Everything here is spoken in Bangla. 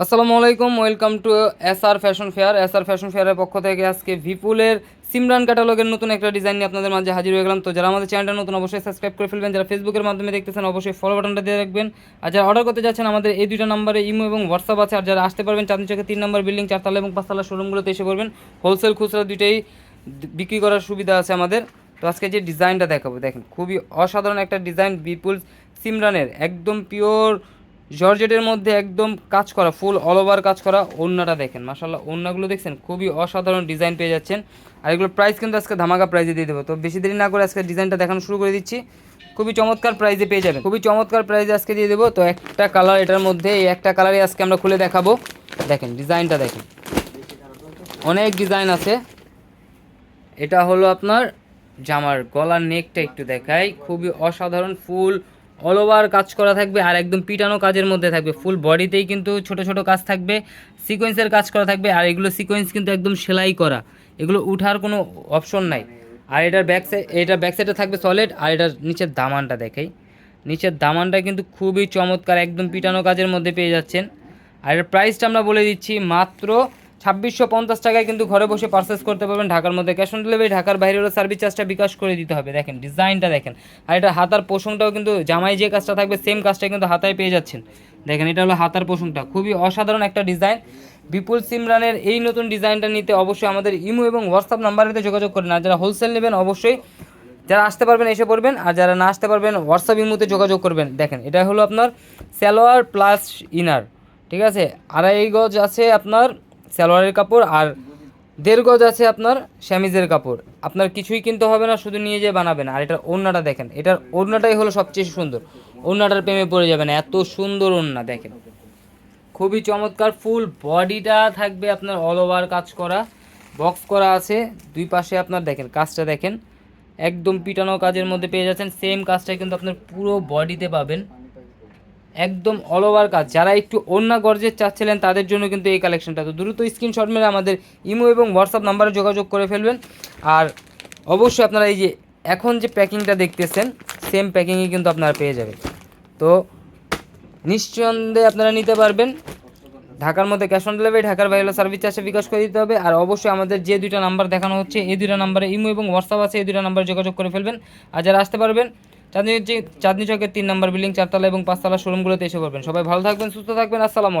আসসালামু আলাইকুম, welcome to S R fashion fair. S R fashion ফেয়ারের পক্ষ থেকে আজকে ভিপুলের সিমরান ক্যাটালগের নতুন একটা ডিজাইন নিয়ে আপনাদের মাঝে হাজির হয়ে গেলাম। তো যারা আমাদের চ্যানেলটা নতুন, অবশ্যই সাবস্ক্রাইব করে ফেলবেন। যারা ফেসবুকের মাধ্যমে দেখতেছেন, অবশ্যই ফলো বাটনটা দিয়ে রাখবেন। আর যারা অর্ডার করতে যাচ্ছেন, আমাদের এই দুইটা নাম্বারে ইমো এবং হোয়াটসঅ্যাপ আছে। আর যারা আসতে পারবেন, চাঁদনি চোখে তিন নম্বর বিল্ডিং চারতলা এবং পাঁচতলা শোরুমগুলোতে এসে করবেন হোলসেল খুচরা দুইটাই বিক্রি করার সুবিধা আছে আমাদের। তো আজকে যে ডিজাইনটা দেখাবো, দেখেন, খুবই অসাধারণ একটা ডিজাইন বিপুল সিমরানের। একদম পিওর জর্জেটের মধ্যে একদম কাজ করা ফুল অল ওভার কাজ করা ওড়নাটা দেখেন। মাসাল্লাহ ওড়নাগুলো দেখছেন, খুবই অসাধারণ ডিজাইন পেয়ে যাচ্ছেন। আর এগুলোর প্রাইস কিন্তু আজকে ধামাকা প্রাইজে দিয়ে দেবো। তো বেশি দেরি না করে আজকে ডিজাইনটা দেখানো শুরু করে দিচ্ছি। খুবই চমৎকার প্রাইজে পেয়ে যাবেন। খুবই চমৎকার প্রাইজে আজকে দিয়ে দেবো। তো একটা কালার এটার মধ্যে, এই একটা কালারই আজকে আমরা খুলে দেখাবো। দেখেন ডিজাইনটা দেখেন। অনেক ডিজাইন আছে। এটা হলো আপনার জামার গলার নেকটা একটু দেখাই। খুবই অসাধারণ ফুল অল ওভার কাজ করা থাকবে আর একদম পিটানো কাজের মধ্যে থাকবে। ফুল বডিতেই কিন্তু ছোট ছোট কাজ থাকবে সিকোয়েন্সের কাজ করা থাকবে আর এগুলো সিকোয়েন্স কিন্তু একদম সেলাই করা। এগুলো উঠার কোনো অপশন নাই। আর এটার ব্যাক সাইড এটার ব্যাক সাইডে থাকবে সলিড আর এটার নিচের দামানটা দেখাই। নিচের দামানটা কিন্তু খুবই চমৎকার, একদম পিটানো কাজের মধ্যে পেয়ে যাচ্ছেন। আর এটার প্রাইসটা আমরা বলে দিচ্ছি মাত্র ছাব্বিশশো পঞ্চাশ টাকায় কিন্তু ঘরে বসে পারচেস করতে পারবেন ঢাকার মধ্যে ক্যাশ অন ডেলিভারি ঢাকার বাইরে হলো সার্ভিস চার্জটা বিকাশ করে দিতে হবে। দেখেন ডিজাইনটা দেখেন। আর এটা হাতার পোষণটাও কিন্তু জামাই যে কাজটা থাকবে সেম কাজটা কিন্তু হাতায় পেয়ে যাচ্ছেন। দেখেন, এটা হলো হাতার পোষণটা। খুবই অসাধারণ একটা ডিজাইন বিপুল সিমরানের এই নতুন ডিজাইনটা নিতে অবশ্যই আমাদের ইমো এবং হোয়াটসঅ্যাপ নাম্বারেতে যোগাযোগ করেন। আর যারা হোলসেল নেবেন, অবশ্যই যারা আসতে পারবেন, এসে পড়বেন। আর যারা না আসতে পারবেন হোয়াটসঅ্যাপ ইমোতে যোগাযোগ করবেন। দেখেন, এটা হলো আপনার সালোয়ার প্লাস ইনার ঠিক আছে? আড়াই গজ আছে আপনার সালোয়ারের কাপড় আর দেড় গজ আছে আপনার শ্যামিজের কাপড়। আপনার কিছুই কিনতে হবে না, শুধু নিয়ে যেয়ে বানাবেন। আর এটার ওড়নাটা দেখেন, এটার ওড়নাটাই হলো সবচেয়ে সুন্দর। ওড়নাটার প্রেমে পড়ে যাবেন এত সুন্দর ওড়না, দেখেন। খুবই চমৎকার, ফুল বডিটা থাকবে আপনার অল ওভার কাজ করা বক্স করা আছে। দুই পাশে আপনার দেখেন, কাজটা দেখেন। একদম পিটানো কাজের মধ্যে পেয়ে যাচ্ছেন। সেম কাজটা কিন্তু আপনার পুরো বডিতে পাবেন। একদম অল ওভার কাজ। যারা একটু অন্য গর্জের চাচ্ছিলেন, তাদের জন্য কিন্তু এই কালেকশনটা তো দ্রুত স্ক্রিনশট মেরে আমাদের ইমো এবং হোয়াটসঅ্যাপ নাম্বারে যোগাযোগ করে ফেলবেন। আর অবশ্যই আপনারা এই যে এখন যে প্যাকিংটা দেখতেছেন সেম প্যাকিংই কিন্তু আপনারা পেয়ে যাবেন। তো নিঃসন্দেহে আপনারা নিতে পারবেন। ঢাকার মধ্যে ক্যাশ অন ডেলিভারি ঢাকার বাইরে সার্ভিস চার্জে বিকাশ করে দিতে হবে। আর অবশ্যই আমাদের যে দুইটা নাম্বার দেখানো হচ্ছে, এই দুইটা নাম্বারে ইমো এবং হোয়াটসঅ্যাপ আছে, এই দুইটা নাম্বারে যোগাযোগ করে ফেলবেন। আর যারা আসতে পারবেন চাঁদনি চাঁদনি চকের তিন নম্বর বিল্ডিং চারতলা এবং পাঁচতলা শোরুমগুলোতে এসে করবেন সবাই ভালো থাকবেন, সুস্থ থাকবেন, আসসালামু।